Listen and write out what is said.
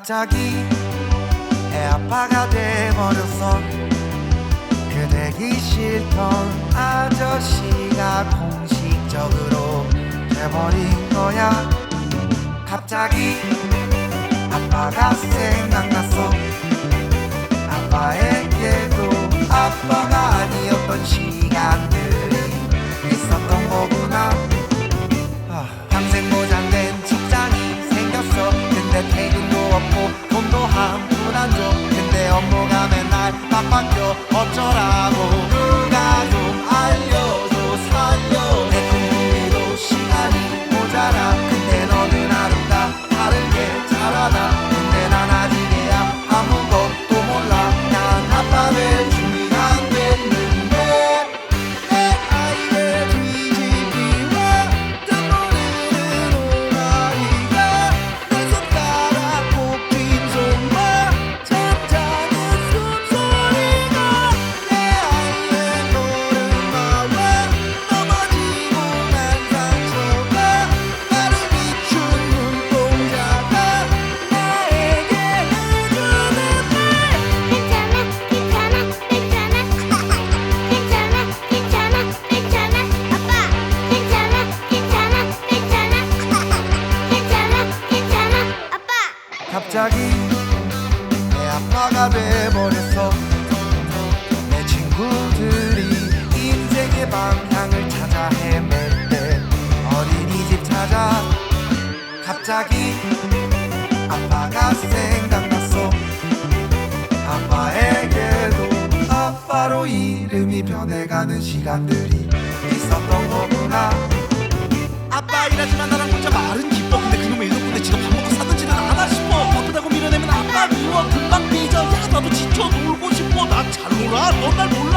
갑자기 애아빠가 돼버려서 그대기 싫던 아저씨가 공식적으로 돼버린 거야. 갑자기 아빠가 생각 엄마가 돼버렸어. 내 친구들이 인생의 방향을 찾아 헤맬 때 어린이집 찾아 갑자기 아빠가 생각났어. 아빠에게도 아빠로 이름이 변해가는 시간들이 있었던 거구나. 아빠 일하지만 놀고 싶어. 나 잘 놀아. 넌날 놀라